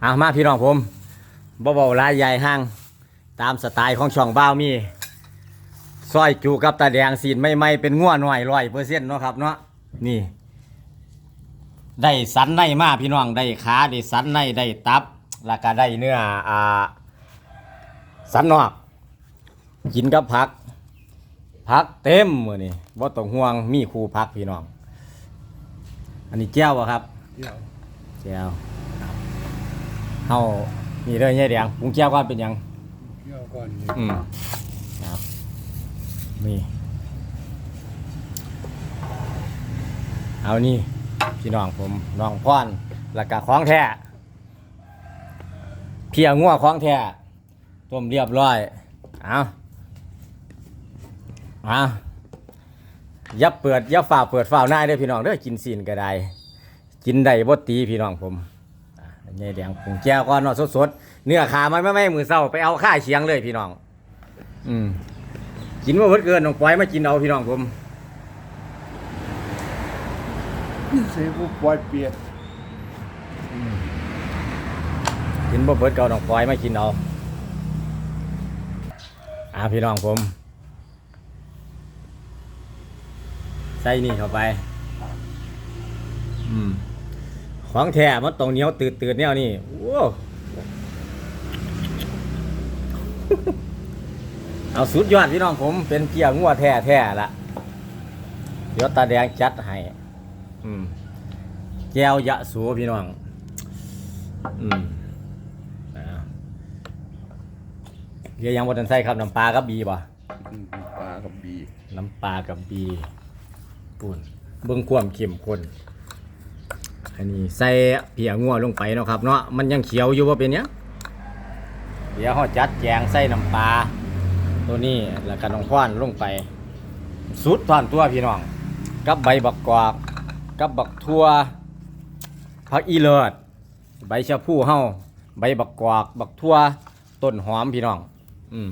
เอามาพี่น้องผมบ่เบาหลายใหญ่ห้างตามสไตล์ของช่องบ้าวมีซอยจูกับตาแดงสีนไม่ไม่ๆเป็นง่วหน่อยร้อยเปอร์เซ็นต์เนาะครับเนาะนี่ ได้สันในมาพี่น้องได้ขาได้สันในได้ตับ แล้วก็ได้เนื้ออ่าสันนอกกินกับผักผักเต็มมือนี่บ่ต้องห่วงมีครูผักพี่น้อง อันนี้แก้วบ่ครับเดี๋ยวแก้ว เฮานี่เด้อเนี่ยแดงปรุงแก้วก่อนเป็นหยังเดี๋ยวก่อนนี่อืมครับนี่เอานี่พี่น้องผมน้องพรแล้วก็ของแท้เพียงัวของแท้ต้มเรียบร้อยเอาเอาอย่าเปิดอย่าฝ่าเปิดฝ่าวหน้าเด้อพี่น้องเด้อกินซีนก็ได้ กินได้บ่ตีพี่น้องผม อะอันนี้แดงปรุงแก้วก่อนเนาะสดๆเนื้อขามันไม่ไม่มือเศร้าไปเอาข้าเชียงเลยพี่น้อง อืมกินว่าเพิ่นเกินน้องปล่อยมากินเอาพี่น้องผมเสียผู้ปล่อยเปียกกินบ่เบิดเก่าน้องปล่อยมากินเอาอ่าพี่น้องผมใส่นี่เข้าไป อืม ของแท้มันตรงเหนียวตืดตืดๆแนวนี่โว้เอาสุดยอดพี่น้องผมเป็นเพียงัวแท้แท้ๆละเดี๋ยวตาแดงจัดให้อืมแก้วยะสูพี่น้อง อืมอ่าเรียกยังบนทันใส่ครับน้ำปลากับบีป่ะอืมปลากับบี น้ำปลากับบีปุ่นเบิ่งความเข้มข้น อันนี้ใส่เพียงัวลงไปเนาะครับเนาะมันยังเขียวอยู่ว่าเป็นเนี้ยเดี๋ยวเขาจัดแจงใส่น้ำปลาตัวนี้แล้วก็น้องคว้านลงไปสุดตอนตัวพี่น้องกับใบบักกวากกับบักทั่วผักอีเลิศใบชะพูเฮาใบบักกวาก บักทั่วต้นหอมพี่น้อง อืม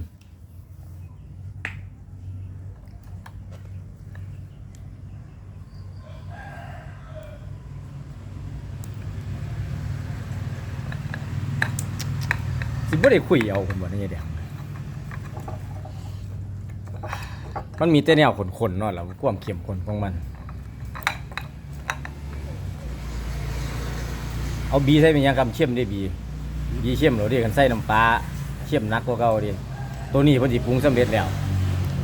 สิบ่ได้คุยเอาผมบ่ได้แดงมันมีแต่แนวขนๆเนาะแล้วความเข้มข้นของมัน เอาบีใส่เป็นยังครับเข้มได้บีบีเข้มเหรอดิกันใส่น้ำปลาเข้มนักกว่าเก่าดิตัวนี้พิ่นสิปรุงสำเร็จแล้ว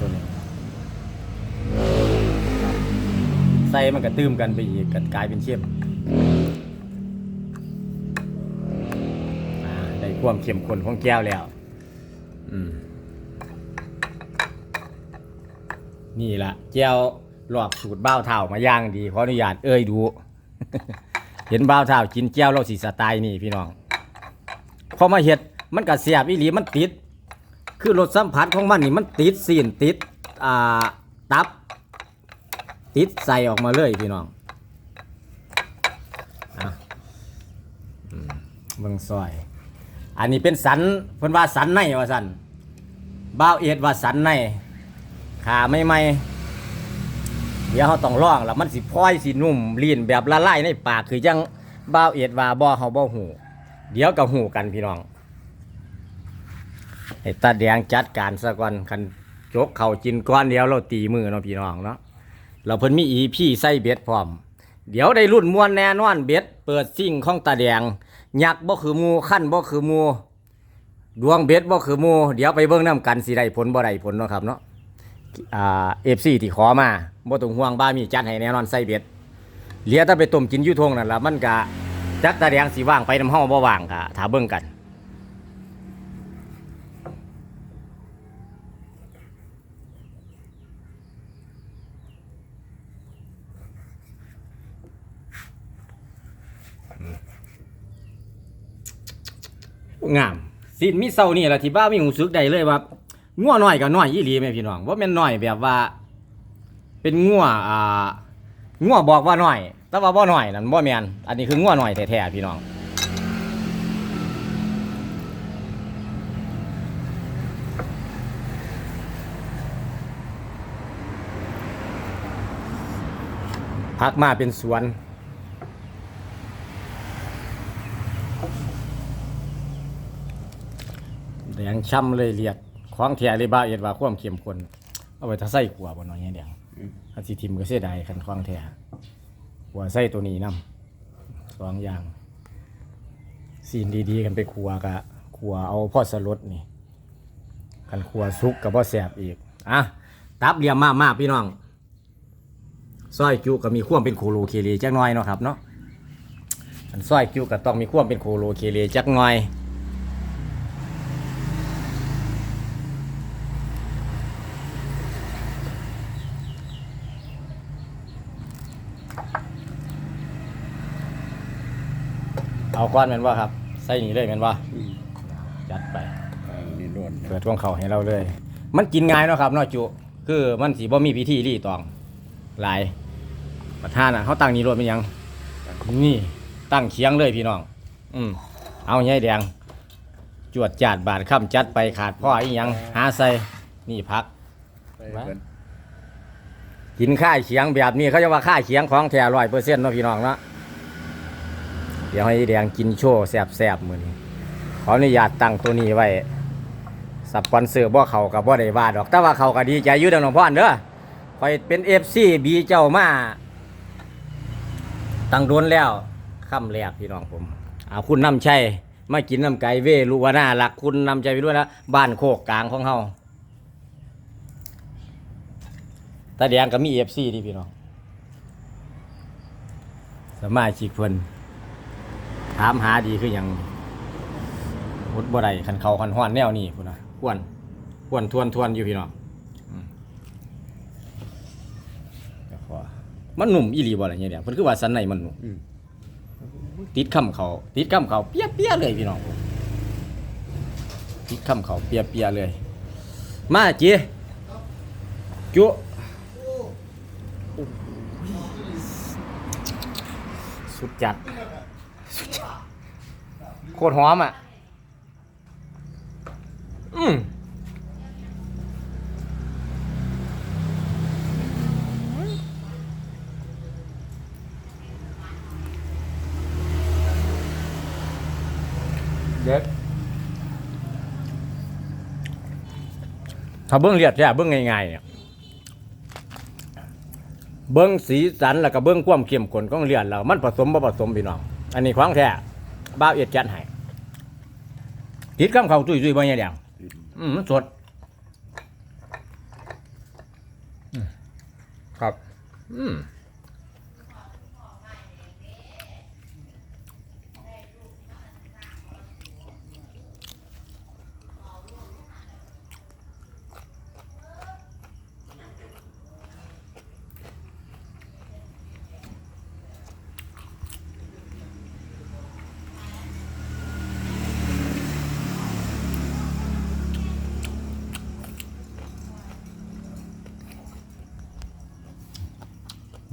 ตัวนี้ใส่มันก็ตื้มกันไปอีกกลายเป็นเข้ม ความเข้มข้นของแก้วแล้ว อืม นี่ละแก้วหลอกสูตรบ้าวเท่ามาย่างดีขออนุญาตเอ้ยดู เห็นบ้าวเท่ากินแก้วเราสีสไตล์นี่พี่น้องพอมาเห็ดมันก็เสียบอีหลีมันติด คือรสสัมผัสของมันนี่มันติดซีนติดอ่าตับ ติดใส่ออกมาเลยพี่น้องอะอืมเบิ่งซอย อันนี้เป็นสันเพิ่นว่าสันในว่าสันบ้าวเอ็ดว่าสันในขาไม่ไม่เดี๋ยวเขาต้องลองแล้วมันสิพลอยสินุ่มลีนแบบละลายในปากคือยังบ้าวเอ็ดว่าบ่เฮาบ่หูเดี๋ยวก็หูกันพี่น้องไอ้ตาแดงจัดการซะก่อนคันจกเข่าจินก้อนเดียวเราตีมือเนาะพี่น้องเนาะเราเพิ่นมีอีพี่ใส่เบ็ดพร้อม เดี๋ยวได้รุ่นมวนแน่นอนเบ็ดเปิดซิ่งของตาแดง ยักษ์บ่คือมูขั้นบ่คือมูดวงเบ็ดบ่คือมูเดี๋ยวไปเบิ่งน้ากันสิได้ผลบ่ได้ผลเนาะครับเนาะอ่า FC ที่ขอมาบ่ต้องห่วงบ้ามีจัดให้แน่นอนใส่เบ็ดเหลือแต่ไปต้มกินอยู่ทงนั่นล่ะมันก็จักตาแดงสีว่างไปน้ำเฮาบ่ว่างก็ถ้าเบิ่งกัน งามสินมีเศร้านี่แหละที่บ้ามีหูซึกได้เลยว่างัวน้อยกับน้อยอีหลีแม่พี่น้องว่าแม่นน้อยแบบว่า เป็นงัวอ่างัวบอกว่าน้อย แต่ว่าบ่น้อยนั่นบ่แม่นอันนี้คืองัวน้อยแท้ๆพี่น้องพักมาเป็นสวน ดงช้ำเลยเลียดของแท้เลยบ้าเอ็ดว่าความเข้มข้นเอาไว้ถ้าใส่กลัวบ่น้อยแดงอันสิทิมก็เสียดายคันของแท้กลัวใส่ตัวนี้นํสองอย่างซีนดีๆกันไปครัวกะครัวเอาพ่อสลดนี่คันครัวสุกกับบ่แสบอีกอะตับเหลี่ยมมากๆพี่น้องซอยจุก็มีควมเป็นโคโลเคเลจักน่อยเนาะครับเนาะซอยจุก็ต้องมีควมเป็นโคโลเคเลจักน่อย เอาก้อนแมันว่าครับ ใส่นี่เลยแมันว่าอืมจัดไปอ่านี่ล้วนเปิดช่วงเขาให้เราเลย มันกินง่ายเนาะครับเนาะจุ คือมันสีบ่มีพิธีรีตองหลายประธานอะเขาตั้งนี่รถเป็นหยัง นี่ตั้งเคียงเลยพี่น้อง อืมเอาใหญ่แดง จวดจาดบาดค่ำจัดไปขาดพ่ออีหยัง หาใส่นี่พัก ไปเพิ่นกินข้าวเคียงแบบนี้เขาจะว่าข้าวเคียงของแท้ร้อยเปอร์เซ็นต์เนาะพี่น้องเนาะ เดี๋ยวให้แดงกินโชว์แซ่บๆมือนี้ขออนุญาตตั้งตัวนี้ไว้สปอนเซอร์บ่เขากับบ่ได้ว่าดอก แต่ว่าเขาก็ดีใจอยู่ด้อน้องพ่อนเด้อคอยเป็นเอฟซีบีเจ้ามาตั้งโดนแล้วค่ำแรกพี่น้องผมเอาคุณน้ำชัยมากินน้ำไก่เวลูวาน่ารักคุณนำใจไปด้วยนะบ้านโคกกลางของเฮาตาแดงก็มีเอฟซีที่พี่น้องสมาชิกเพิ่น ถามหาดีคืออย่างหดบ่ได้คันเขาคันห้อนแนวนี้พุ่นนะควนควนทวนทวนอยู่พี่น้องอืมก็พอมันหนุ่มอีหลีบ่ล่ะเนี่ยเดี๋ยวเพิ่นคือว่าสันในมันหนุ่มอืมติดคำเขา ติดคำเขาเปียเปียๆเลยพี่น้องผมติดคำเขาเปียเปียๆเลย มาจีจุสุดจัดสุดจัด โคตรหอมอะ อืมเด็ดถ้าเบิ้งเลียดแท้เบิ้งง่ายๆเนี่ยเบิ้งสีสันแล้วก็เบิ้งความเข้มข้นของเลียดแล้วมันผสมบ่ผสมพี่น้อง อันนี้ของแท้บ้าวเอียดจัดให้ ติดข้ามเขาจุยๆบ่เนี่ยแดงลิ้นอืมมันสดอืมครับ อืม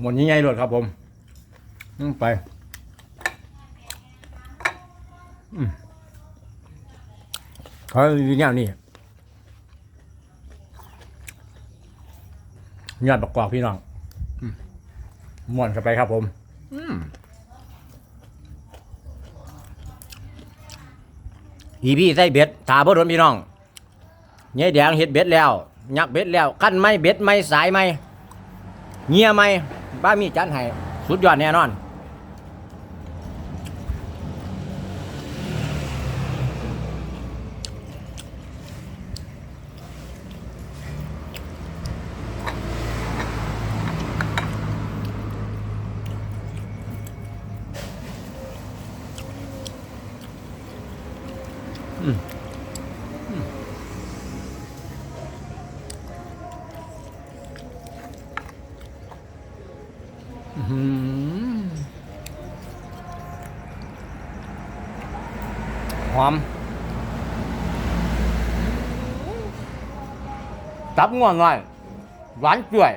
ดยังไงรถครับผมอืมไปเขาอยู่แนวนี้ยอดประกอบพี่น้องม่วนกันไปครับผมอีพี่ใส่เบ็ดถาบ่โดนพี่น้องเงี้ยแดงเห็ดเบ็ดแล้ว ยักเบ็ดแล้วขั้นไม่เบ็ดไม่สายไม่เงียไหม บ้ามีจันให้สุดยอดแน่นอน หอม ตับง่วนหน่อยหวานจ่วย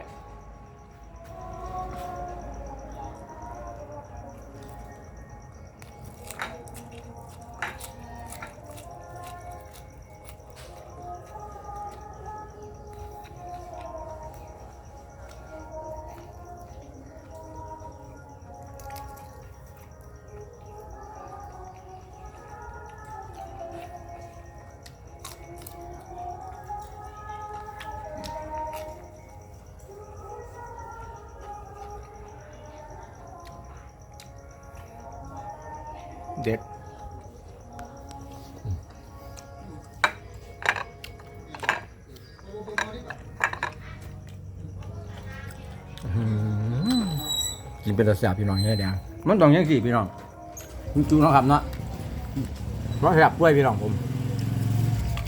เป็นตะแสบพี่น้องให้แดงมันต้องยังสี่พี่น้องคุณจูนาะครับเนาะเพราะแสบกล้วยพี่น้องผม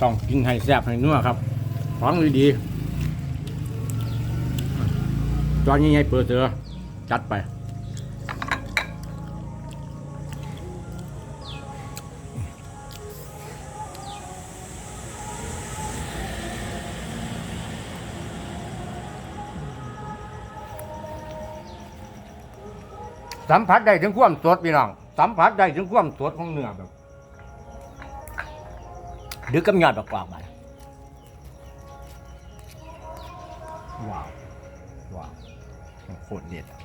ต้องกินให้แสบให้นัวครับฟังดีๆตอนนี้ให้เปิดเจอจัดไป สัมผัสได้ถึงความสดพี่น้อง สัมผัสได้ถึงความสดของเนื้อแบบดึกกับยอดประกอบไปว้าวว้าวโคตรเด็ดอะ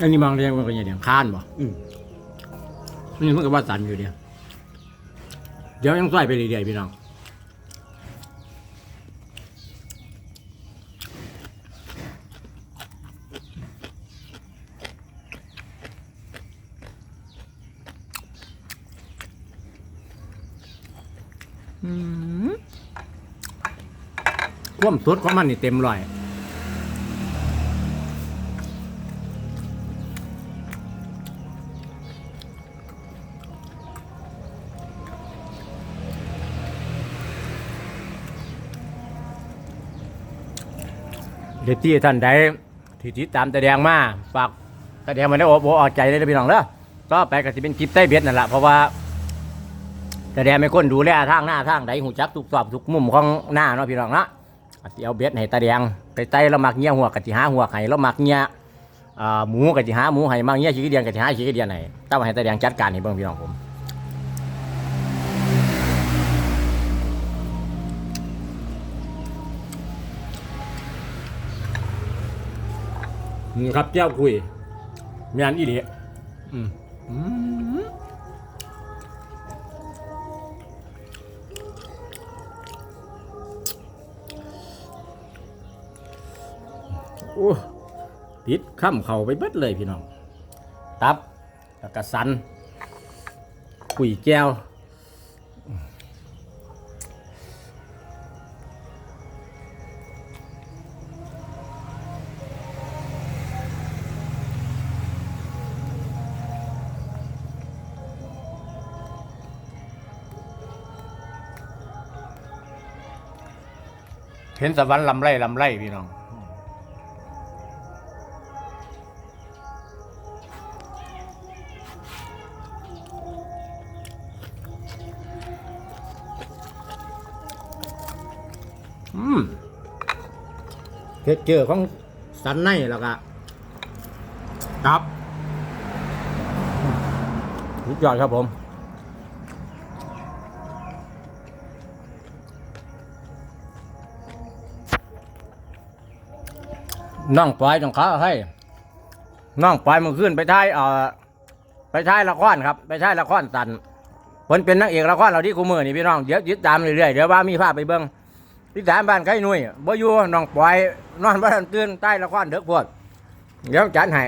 อันนี้บางเรียงมันก็อย่างเดียวข้านบ่อืมนี่มันก็ว่าสันอยู่เดียว เดี๋ยวยังใส่ไปเรื่อยๆพี่น้องความสดของมันนี่เต็มร้อย เดี๋ยที่ท่านใดที่ติดตามตาแดงมาฝากตาแดงมาได้โอ้โหออกใจเลยนะพี่น้องเด้อก็ไปก็จะเป็นคลิปใต้เบ็ดนั่นแหละเพราะว่าตาแดงไม่คนดูแลทางหน้าทางใดหูจักทุกสอบทุกมุมของหน้าเนาะพี่น้องเนาะเอาเบ็ดให้ตาแดงไปไต่ล้วมักเงี้ยหัวกะจิหาหัวไห้ล้วมักเงี้ยหมูกะจิหาหมูไห้มักเงี้ยขี้กเดียนกะจิหาขี้กเดียนให้ต้องให้ตาแดงจัดการให้เบิ่งพี่น้องผม นี่ครับเจ้าคุยแม่นอีหลีอืมอืมโอ้ติดข้ามเข่าไปเบิดเลยพี่น้อง ตับแล้วก็สันกุยแก้ว เห็นสวรรค์ลำไรลำไรพี่น้อง อืมเทคเจอของสันในแล้วก็ครับสุดยอดครับผม น้องปล่อยต้องเขาให้น้องปล่อยมันขึ้นไปท้ายเอ่อไปท้ายละครครับ ไปท้ายละครสันคนเป็นนักเอกละครเราที่กูมือนี่พี่น้องเดี๋ยวติดตามเรื่อยๆเดี๋ยวว่ามีภาพไปเบิ้งติดตามบ้านไก่นุ่ยบ่อยู่น้องปลอยนอนบ้านตื่นใต้ละครเด็กพวดเดี๋ยวจัดให้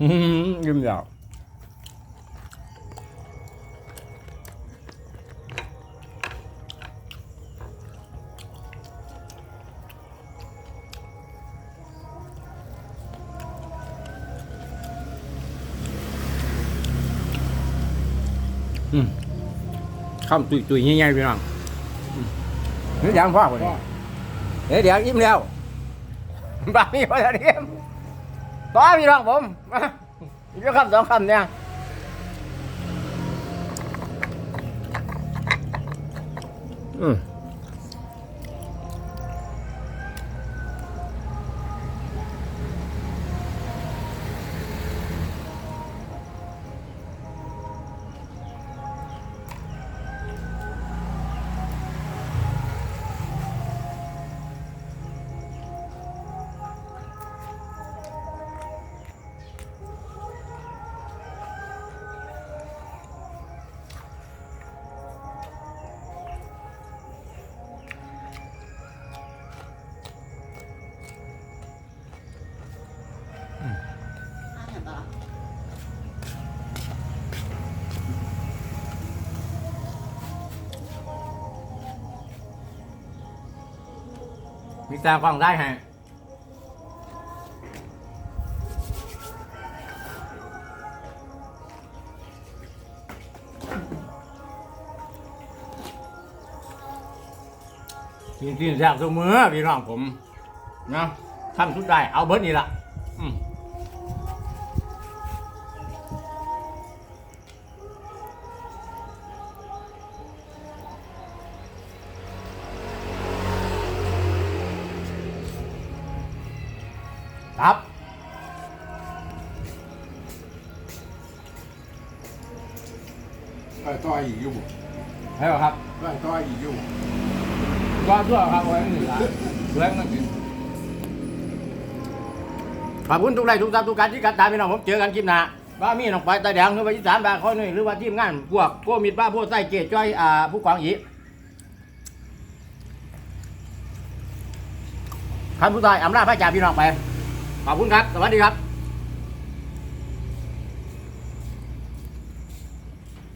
อืมยิ้ม ข้ามตุยตุยๆง่ายๆพี่น้องอืมนี่ยังพ่อคนนี้เดี๋ยวเดี๋ยวยิ้มแล้วบามีพอจะเรียมต่อพี่น้องผมมาอีกคำสองคำเนี่ยอืม มีแต่ฟังได้ฮะกินกินแซ่บทุกมื้อพี่น้องผมนะทำสุดได้เอาเบิร์ดนี่ละ ก็ต่อยอีกอยู่ให้ครับก็ต่อยอีกอยู่ก็ชั่วครับไว้หนึ่งละเลี้ยงนั่นกินขอบคุณทุกไลค์ทุกซับทุกการที่กัดตามพี่น้องผมเจอกันคลิปหน้าบ้ามีน้องไปตาแดงหรือว่าอีสานบางข้อหนึ่งหรือว่าทีมงานพวกโกมิดบ้าพวกไส้เกจจ้อยอ่าผู้กวางอีคำผู้ตายอำลาพระจ่าพี่น้องไป ขอบคุณครับ สวัสดีครับ